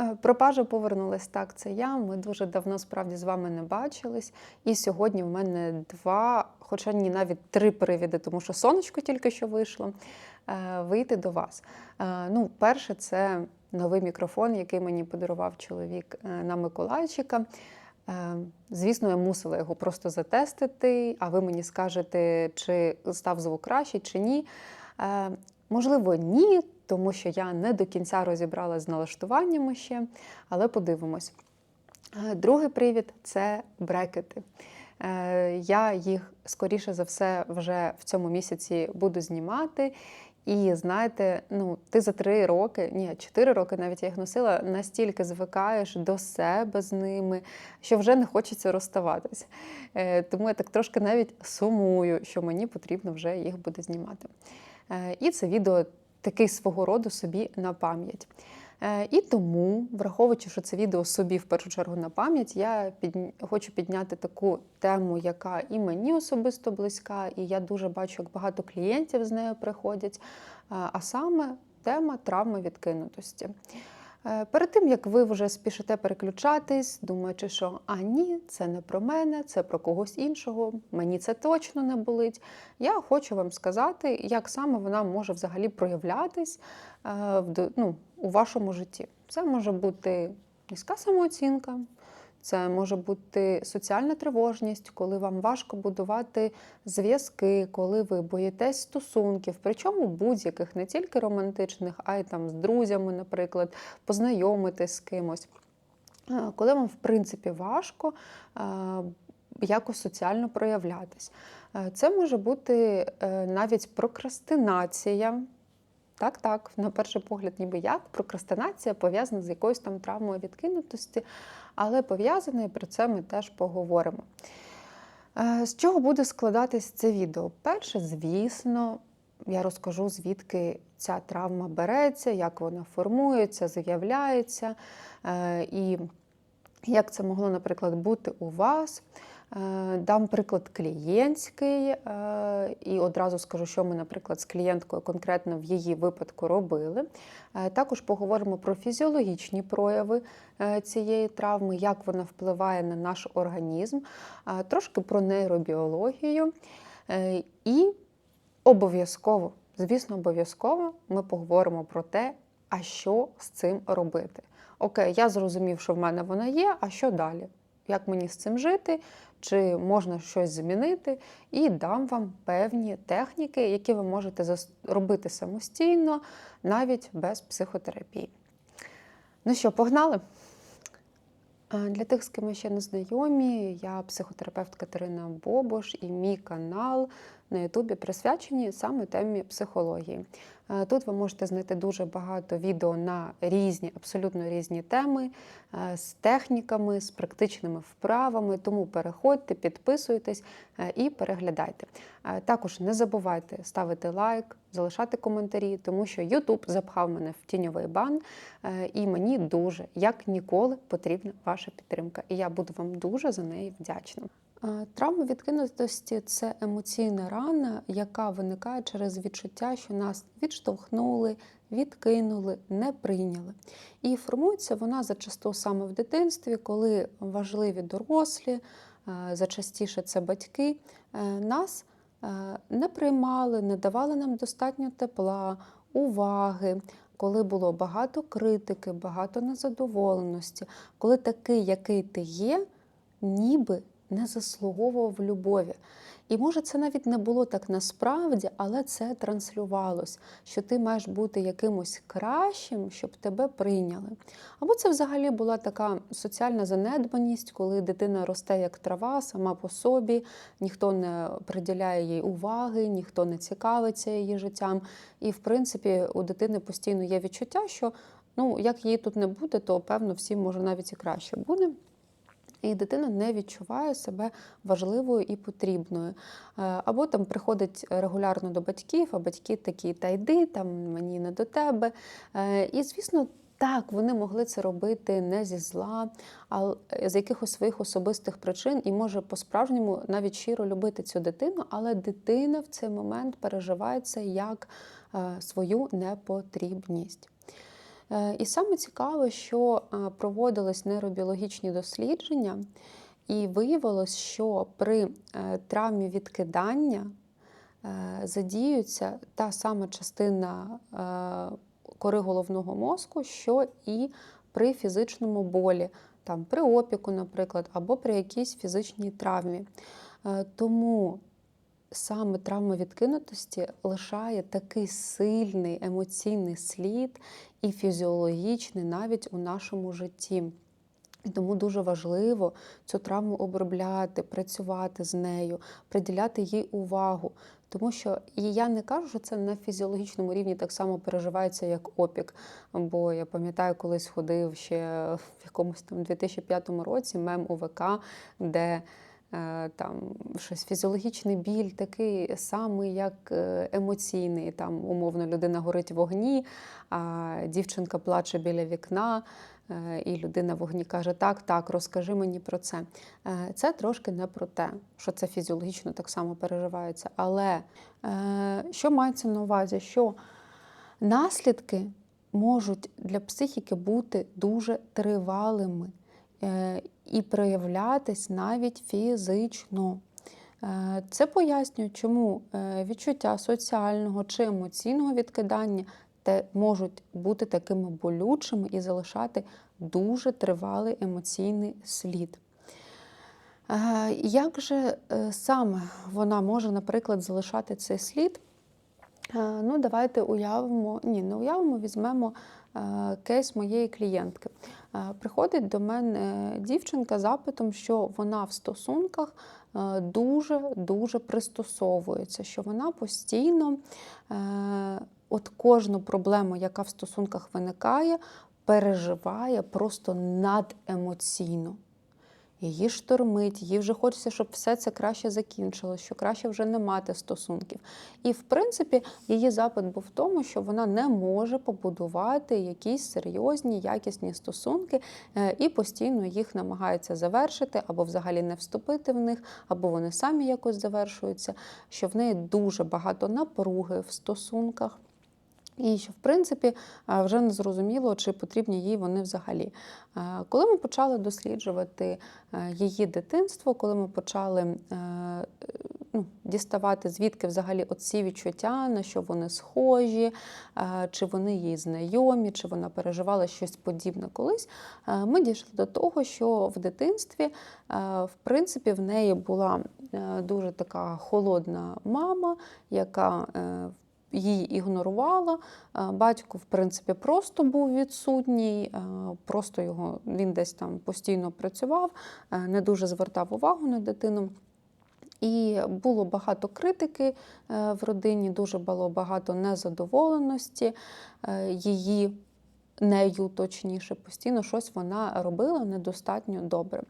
Е, Пропажа повернулась так. Це я. Ми дуже давно справді з вами не бачились. І сьогодні в мене два, хоча ні, навіть три привіди, тому що сонечко тільки що вийшло. е, Вийти до вас. Е, Ну, перше, це новий мікрофон, який мені подарував чоловік на Миколайчика. Звісно, я мусила його просто затестити, а ви мені скажете, чи став звук кращий, чи ні. Можливо, ні, тому що я не до кінця розібралася з налаштуваннями ще, але подивимось. Е, Другий привід це брекети. Е, Я їх, скоріше за все, вже в цьому місяці буду знімати. І знаєте, ну ти за три роки, ні, чотири роки навіть я їх носила, настільки звикаєш до себе з ними, що вже не хочеться розставатись. Е, Тому я так трошки навіть сумую, що мені потрібно вже їх буде знімати. І це відео такий свого роду собі на пам'ять. Е, І тому, враховуючи, що це відео собі в першу чергу на пам'ять, я під... хочу підняти таку тему, яка і мені особисто близька, і я дуже бачу, як багато клієнтів з нею приходять. Е, А саме тема травми відкинутості. Е, Перед тим як ви вже спішите переключатись, думаючи, що а ні, це не про мене, це про когось іншого, мені це точно не болить. Я хочу вам сказати, як саме вона може взагалі проявлятись е, ну, у вашому житті. Це може бути низька самооцінка, це може бути соціальна тривожність, коли вам важко будувати зв'язки, коли ви боїтесь стосунків, причому будь-яких, не тільки романтичних, а й там з друзями, наприклад, познайомитись з кимось. Коли вам, в принципі, важко якось соціально проявлятись. Це може бути е, навіть прокрастинація. Так, так, на перший погляд, ніби як прокрастинація пов'язана з якоюсь там травмою відкинутості, але пов'язана і про це ми теж поговоримо. Е, З чого буде складатись це відео? Перше, звісно, я розкажу, звідки ця травма береться, як вона формується, з'являється, е, і як це могло, наприклад, бути у вас. Е, Дам приклад клієнтський, е, і одразу скажу, що ми, наприклад, з клієнткою конкретно в її випадку робили. Е, Також поговоримо про фізіологічні прояви цієї травми, як вона впливає на наш організм, трошки про нейробіологію. І обов'язково, звісно, обов'язково ми поговоримо про те, а що з цим робити. Окей, я зрозумів, що в мене вона є, а що далі? Як мені з цим жити? Чи можна щось змінити? І дам вам певні техніки, які ви можете робити самостійно, навіть без психотерапії. Ну що, погнали? Для тих, з ким ми ще не знайомі, я психотерапевт Катерина Бобош і мій канал на Ютубі присвячені саме темі психології. Е, Тут ви можете знайти дуже багато відео на різні, абсолютно різні теми е, з техніками, з практичними вправами. Тому переходьте, підписуйтесь е, і переглядайте. Також не забувайте ставити лайк, залишати коментарі, тому що YouTube запхав мене в тіньовий бан, і мені дуже, як ніколи, потрібна ваша підтримка. І я буду вам дуже за неї вдячна. Травма відкинутості це емоційна рана, яка виникає через відчуття, що нас відштовхнули, відкинули, не прийняли. І формується вона зачасту саме в дитинстві, коли важливі дорослі, зачастіше це батьки, е, нас е, не приймали, не давали нам достатньо тепла, уваги. Коли було багато критики, багато незадоволеності, коли такий, який ти є, ніби не заслуговував любові. І може це навіть не було так насправді, але це транслювалось, що ти маєш бути якимось кращим, щоб тебе прийняли. Або це взагалі була така соціальна занедбаність, коли дитина росте як трава сама по собі, ніхто не приділяє їй уваги, ніхто не цікавиться її життям. І в принципі у дитини постійно є відчуття, що ну як її тут не буде, то певно всім може навіть і краще буде. І дитина не відчуває себе важливою і потрібною. Е, Або там приходить регулярно до батьків, а батьки такі, та йди, там мені не до тебе. Е, І, звісно, так, вони могли це робити не зі зла, а з якихось своїх особистих причин, і може по-справжньому навіть щиро любити цю дитину, але дитина в цей момент переживає це як е, свою непотрібність. Е, І саме цікаве, що е, проводились нейробіологічні дослідження, і виявилось, що при е, травмі відкидання задіюється та сама частина кори головного мозку, що і при фізичному болі, там, при опіку, наприклад, або при якійсь фізичній травмі. Тому саме травма відкинутості лишає такий сильний емоційний слід і фізіологічний навіть у нашому житті. І тому дуже важливо цю травму обробляти, працювати з нею, приділяти їй увагу. Тому що і я не кажу, що це на фізіологічному рівні так само переживається, як опік. Бо я пам'ятаю, колись ходив ще в якомусь там 2005 році мем УВК, де там щось фізіологічний біль такий самий, як е, емоційний. Там умовно людина горить в вогні, а дівчинка плаче біля вікна. Е, І людина в вогні каже: Так, так, розкажи мені про це. Е, Це трошки не про те, що це фізіологічно так само переживається. Але е, що мається на увазі? Що наслідки можуть для психіки бути дуже тривалими е, і проявлятись навіть фізично. Е, Це пояснює, чому е, відчуття соціального чи емоційного відкидання можуть бути такими болючими і залишати дуже тривалий емоційний слід. Е, Як же е, саме вона може, наприклад, залишати цей слід? Е, Ну, давайте уявимо, ні, не уявимо, візьмемо е, кейс моєї клієнтки. Е, Приходить до мене дівчинка з запитом, що вона в стосунках дуже-дуже пристосовується, що вона постійно е, от кожну проблему, яка в стосунках виникає, переживає просто надемоційно. Її штормить, їй вже хочеться, щоб все це краще закінчилось, що краще вже не мати стосунків. І, в принципі, її запит був в тому, що вона не може побудувати якісь серйозні, якісні стосунки е, і постійно їх намагається завершити, або взагалі не вступити в них, або вони самі якось завершуються, що в неї дуже багато напруги в стосунках. І що, в принципі, вже не зрозуміло, чи потрібні їй вони взагалі. Коли ми почали досліджувати е, її дитинство, коли ми почали е, ну, діставати, звідки взагалі ці відчуття, на що вони схожі, е, чи вони їй знайомі, чи вона переживала щось подібне колись, ми дійшли до того, що в дитинстві, в принципі, в неї була дуже така холодна мама, яка е, її ігнорувала. Е, Батько, в принципі, просто був відсутній, е, просто його він десь там постійно працював, е, не дуже звертав увагу на дитину. І було багато критики в родині, дуже було багато незадоволеності її нею, точніше, постійно щось вона робила недостатньо добре.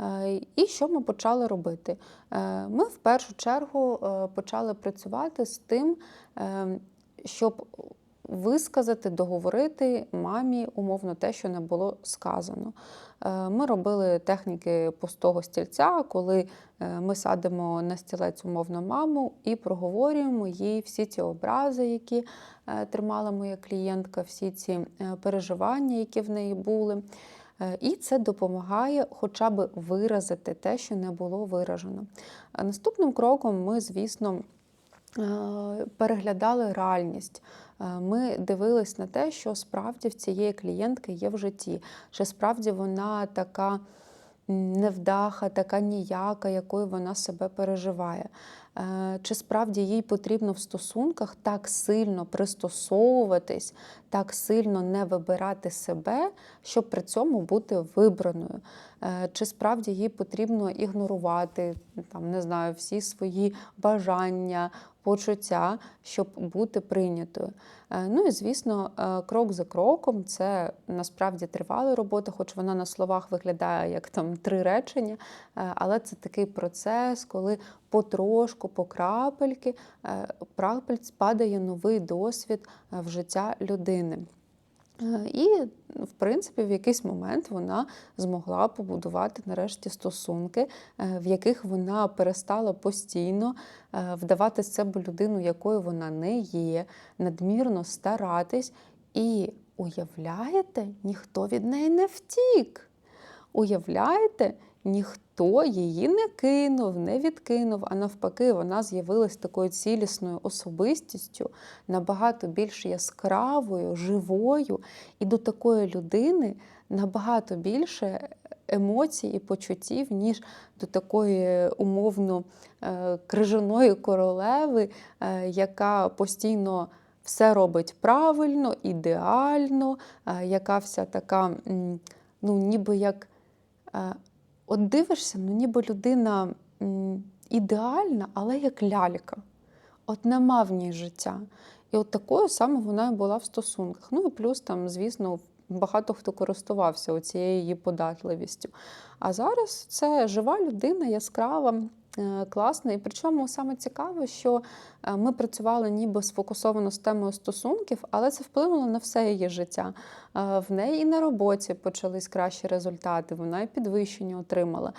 Е, І що ми почали робити? Е, Ми в першу чергу е, почали працювати з тим, е, щоб висказати, договорити мамі умовно те, що не було сказано. Е, Ми робили техніки пустого стільця, коли е, ми садимо на стілець умовно маму і проговорюємо їй всі ці образи, які е, тримала моя клієнтка, всі ці переживання, які в неї були. І це допомагає хоча б виразити те, що не було виражено. Наступним кроком ми, звісно, переглядали реальність. Е, Ми дивились на те, що справді в цієї клієнтки є в житті, чи справді вона така невдаха, така ніяка, якою вона себе переживає. Е, Чи справді їй потрібно в стосунках так сильно пристосовуватись, так сильно не вибирати себе, щоб при цьому бути вибраною? Е, Чи справді їй потрібно ігнорувати там, не знаю, всі свої бажання, почуття, щоб бути прийнятою? Е, Ну і звісно, е, крок за кроком це насправді тривала робота, хоч вона на словах виглядає як там три речення, е, але це такий процес, коли потрошку, по крапельки, падає новий досвід в життя людини. Е, І, в принципі, в якийсь момент вона змогла побудувати нарешті стосунки, е, в яких вона перестала постійно е, вдавати з себе людину, якою вона не є, надмірно старатись. І Уявляєте, ніхто від неї не втік. Уявляєте, ніхто її не кинув, не відкинув, а навпаки, вона з'явилась такою цілісною особистістю, набагато більш яскравою, живою, і до такої людини набагато більше емоцій і почуттів, ніж до такої умовно е, крижаної королеви, е, яка постійно все робить правильно, ідеально, е, яка вся така, ну, ніби як. От дивишся, ну ніби людина ідеальна, але як лялька. От нема в ній життя. І от такою саме вона і була в стосунках. Ну і плюс там, звісно, багато хто користувався цією її податливістю. А зараз це жива людина, яскрава, е, класна. І причому саме цікаво, що е, ми працювали ніби сфокусовано з темою стосунків, але це вплинуло на все її життя. Е, В неї і на роботі почались кращі результати, вона і підвищення отримала,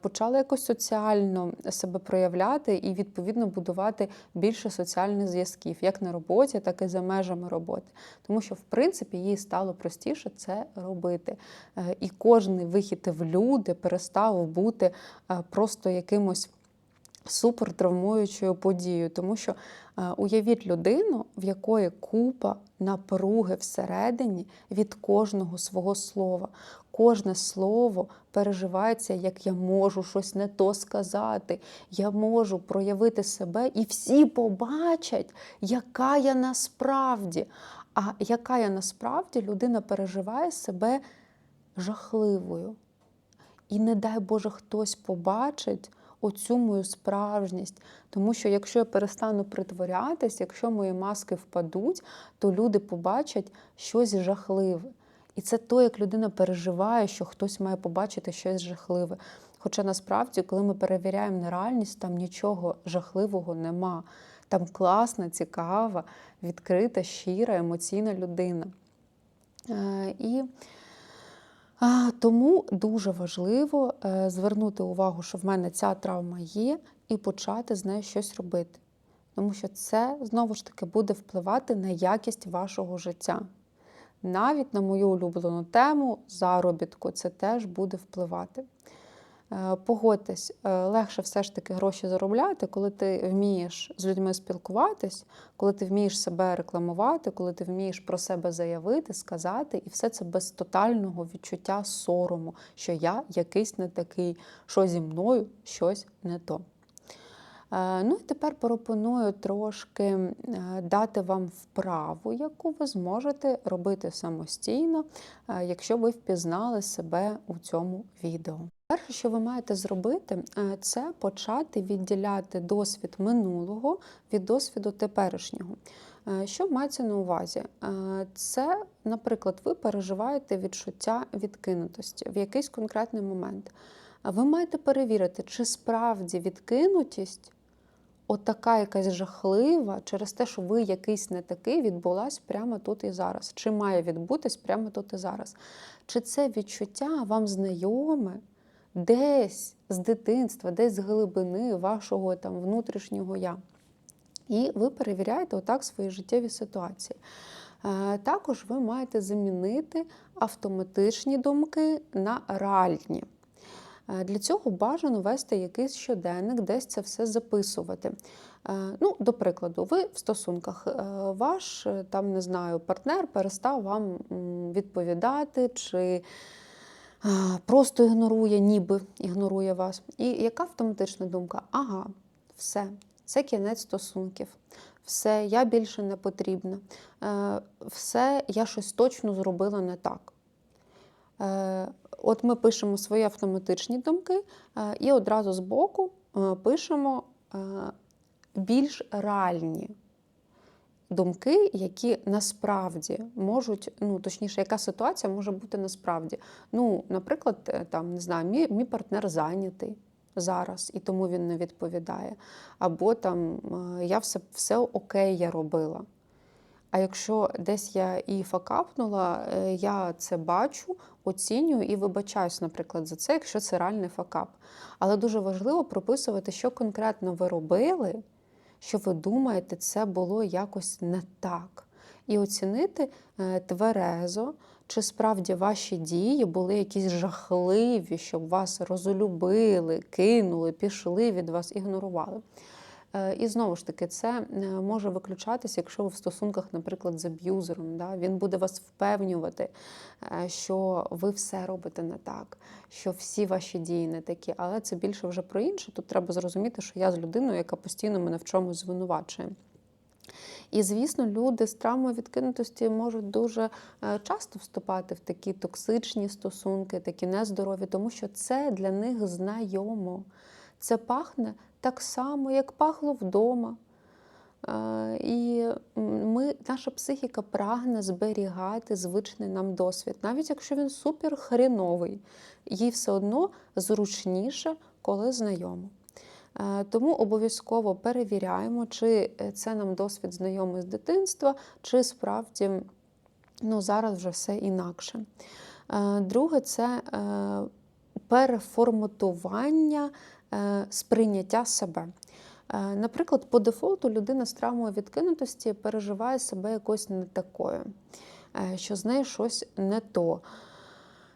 почала якось соціально себе проявляти і відповідно будувати більше соціальних зв'язків, як на роботі, так і за межами роботи. Тому що, в принципі, їй стало простіше це робити. І кожний вихід в люди перестав бути просто якимось супертравмуючою подією, тому що е, уявіть людину, в якої купа напруги всередині від кожного свого слова. Кожне слово переживається, як я можу щось не то сказати, я можу проявити себе, і всі побачать, яка я насправді. А яка я насправді людина переживає себе жахливою. І не дай Боже, хтось побачить оцю мою справжність. Тому що якщо я перестану притворятись, якщо мої маски впадуть, то люди побачать щось жахливе. І це то, як людина переживає, що хтось має побачити щось жахливе. Хоча насправді, коли ми перевіряємо на реальність, там нічого жахливого нема. Там класна, цікава, відкрита, щира, емоційна людина. Е, І Тому дуже важливо е, звернути увагу, що в мене ця травма є, і почати з нею щось робити. Тому що це знову ж таки буде впливати на якість вашого життя. Навіть на мою улюблену тему заробітку це теж буде впливати. Е, Погодьтесь, е, легше все ж таки гроші заробляти, коли ти вмієш з людьми спілкуватись, коли ти вмієш себе рекламувати, коли ти вмієш про себе заявити, сказати, і все це без тотального відчуття сорому, що я якийсь не такий, що зі мною щось не то. Е, Ну і тепер пропоную трошки е, дати вам вправу, яку ви зможете робити самостійно, е, якщо ви впізнали себе у цьому відео. Перше, що ви маєте зробити, це почати відділяти досвід минулого від досвіду теперішнього. Що мається на увазі? Це, наприклад, ви переживаєте відчуття відкинутості в якийсь конкретний момент. Ви маєте перевірити, чи справді відкинутість, отака якась жахлива, через те, що ви якийсь не такий, відбулась прямо тут і зараз. Чи має відбутись прямо тут і зараз? Чи це відчуття вам знайоме? десь з дитинства, десь з глибини вашого там внутрішнього я. І ви перевіряєте отак свої життєві ситуації. Е, Також ви маєте замінити автоматичні думки на реальні. Для цього бажано вести якийсь щоденник, десь це все записувати. Ну, До прикладу, ви в стосунках, е, ваш е, там, не знаю, партнер перестав вам відповідати, чи просто ігнорує, ніби ігнорує вас. І яка автоматична думка? Ага, все, це кінець стосунків. Все, я більше не потрібна. Е, Все, я щось точно зробила не так. Е, От ми пишемо свої автоматичні думки, е, і одразу збоку е, пишемо більш реальні думки, які насправді можуть, ну точніше, яка ситуація може бути насправді. Ну, наприклад, там не знаю, мій, мій партнер зайнятий зараз, і тому він не відповідає. Або там я все, все окей, я робила. А якщо десь я і факапнула, е, я це бачу, оцінюю і вибачаюсь, наприклад, за це, якщо це реальний факап. Але дуже важливо прописувати, що конкретно ви робили, що ви думаєте, це було якось не так. і оцінити е, тверезо, чи справді ваші дії були якісь жахливі, щоб вас розолюбили, кинули, пішли від вас, ігнорували. Е, І знову ж таки, це е, може виключатися, якщо ви в стосунках, наприклад, з аб'юзером. Да? Він буде вас впевнювати, е, що ви все робите не так, що всі ваші дії не такі. Але це більше вже про інше. Тут треба зрозуміти, що я з людиною, яка постійно мене в чомусь звинувачує. І, звісно, люди з травмою відкинутості можуть дуже часто вступати в такі токсичні стосунки, такі нездорові, тому що це для них знайомо. Це пахне так само, як пахло вдома. Е, І ми, наша психіка прагне зберігати звичний нам досвід, навіть якщо він супер хріновий, їй все одно зручніше, коли знайомо. Е, Тому обов'язково перевіряємо, чи це нам досвід знайомий з дитинства, чи справді ну, зараз вже все інакше. Е, Друге це переформатування сприйняття себе. Е, Наприклад, по дефолту людина з травмою відкинутості переживає себе якось не такою, е, що з нею щось не то,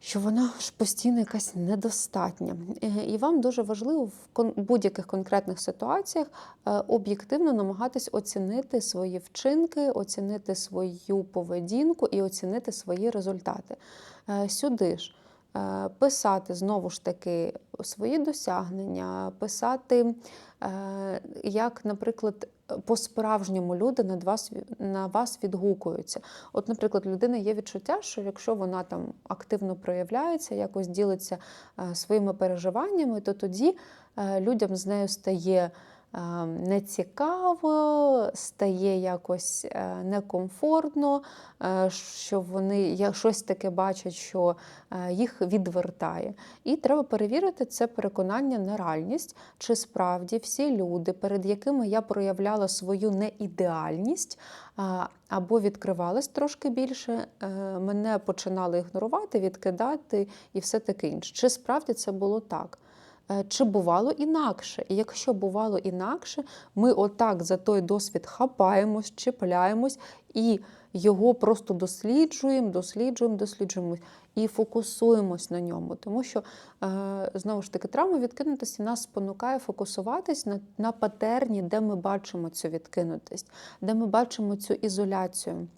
що вона ж постійно якась недостатня. Е, І вам дуже важливо в будь-яких конкретних ситуаціях е, об'єктивно намагатись оцінити свої вчинки, оцінити свою поведінку і оцінити свої результати. Е, Сюди ж е, писати знову ж таки свої досягнення, писати, е, як, наприклад, по-справжньому люди на вас, на вас відгукуються. От, наприклад, людина є відчуття, що якщо вона там активно проявляється, якось ділиться е, своїми переживаннями, то тоді е, людям з нею стає е, нецікаво, стає якось е, некомфортно, е, що вони щось таке бачать, що е, їх відвертає. І треба перевірити це переконання на реальність, чи справді всі люди, перед якими я проявляла свою неідеальність, або відкривались трошки більше, е, мене починали ігнорувати, відкидати і все таке інше. Чи справді це було так? Е, Чи бувало інакше? І якщо бувало інакше, ми отак за той досвід хапаємось, чіпляємось і його просто досліджуємо, досліджуємо, досліджуємо і фокусуємось на ньому. Тому що, е, знову ж таки, травма відкинутості нас спонукає фокусуватись на, на патерні, де ми бачимо цю відкинутість, де ми бачимо цю ізоляцію.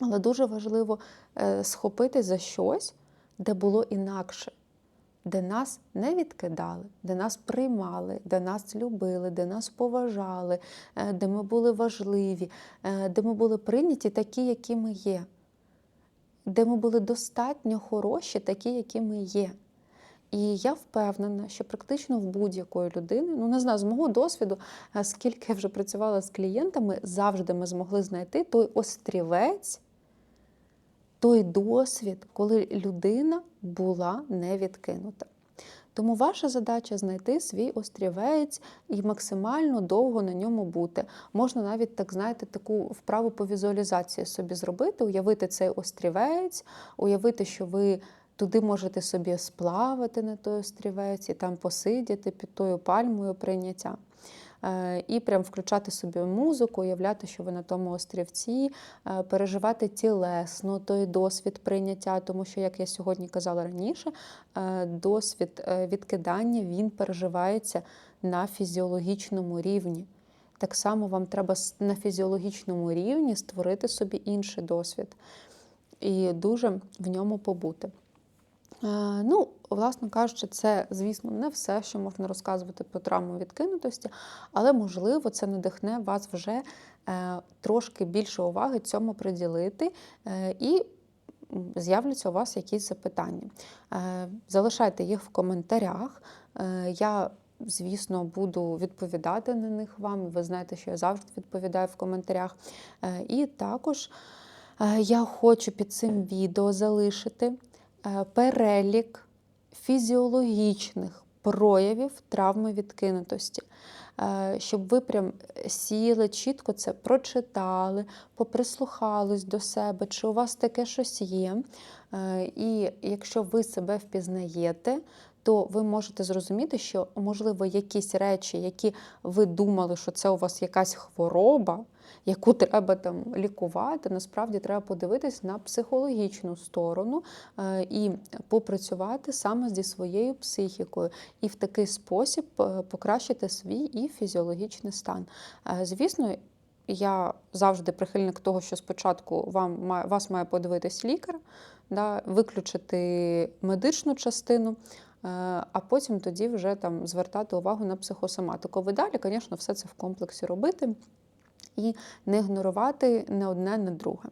Але дуже важливо е, схопитись за щось, де було інакше де нас не відкидали, де нас приймали, де нас любили, де нас поважали, е, де ми були важливі, е, де ми були прийняті такі, які ми є, де ми були достатньо хороші, такі, які ми є. І я впевнена, що практично в будь-якої людини, ну не знаю, з мого досвіду, е, скільки я вже працювала з клієнтами, завжди ми змогли знайти той острівець, той досвід, коли людина була не відкинута. Тому ваша задача знайти свій острівець і максимально довго на ньому бути. Можна навіть так, знаєте, таку вправу по візуалізації собі зробити, уявити цей острівець, уявити, що ви туди можете собі сплавати на той острівець і там посидіти під тою пальмою прийняття. Е, І прям включати собі музику, уявляти, що ви на тому острівці, е, переживати тілесно той досвід прийняття, тому що, як я сьогодні казала раніше, е, досвід відкидання він переживається на фізіологічному рівні. Так само вам треба на фізіологічному рівні створити собі інший досвід і дуже в ньому побути. Е, Ну, власне кажучи, це, звісно, не все, що можна розказувати про травму відкинутості, але, можливо, це надихне вас вже е, трошки більше уваги цьому приділити, е, і з'являться у вас якісь запитання. Залишайте їх в коментарях. Я, звісно, буду відповідати на них вам. Ви знаєте, що я завжди відповідаю в коментарях. І також я хочу під цим відео залишити перелік фізіологічних проявів травми відкинутості, Е, щоб ви прям сіли, чітко це прочитали, поприслухались до себе, чи у вас таке щось є. Е, І якщо ви себе впізнаєте, то ви можете зрозуміти, що, можливо, якісь речі, які ви думали, що це у вас якась хвороба, яку треба там лікувати, насправді треба подивитись на психологічну сторону е, і попрацювати саме зі своєю психікою, і в такий спосіб е, покращити свій і фізіологічний стан. Е, Звісно, я завжди прихильник того, що спочатку вам вас має подивитись лікар, да, виключити медичну частину, а потім тоді вже там звертати увагу на психосоматику. Ви далі, звісно, все це в комплексі робити і не ігнорувати не одне, не друге.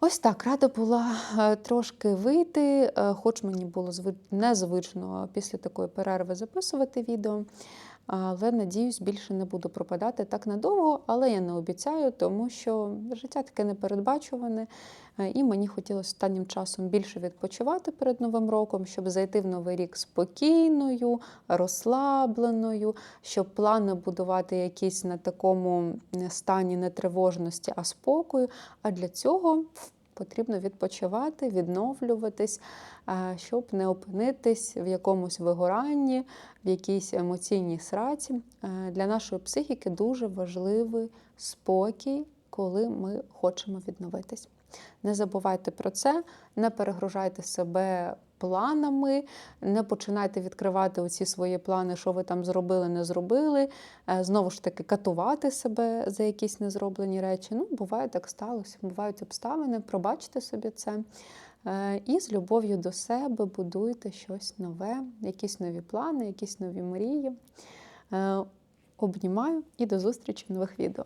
Ось так, рада була е, трошки вийти, е, хоч мені було зви- незвично після такої перерви записувати відео. Але надіюсь, більше не буду пропадати так надовго, але я не обіцяю, тому що життя таке непередбачуване. Е, І мені хотілося останнім часом більше відпочивати перед Новим роком, щоб зайти в новий рік спокійною, розслабленою, щоб плани будувати якісь на такому стані не тривожності, а спокою. А для цього потрібно відпочивати, відновлюватись, щоб не опинитись в якомусь вигоранні, в якійсь емоційній сраці. Е, Для нашої психіки дуже важливий спокій, коли ми хочемо відновитись. Не забувайте про це, не перегружайте себе планами, не починайте відкривати оці свої плани, що ви там зробили, не зробили. Е, Знову ж таки, катувати себе за якісь незроблені речі. Ну, буває, так сталося, бувають обставини, пробачте собі це. Е, І з любов'ю до себе будуйте щось нове, якісь нові плани, якісь нові мрії. Е, Обнімаю і до зустрічі в нових відео.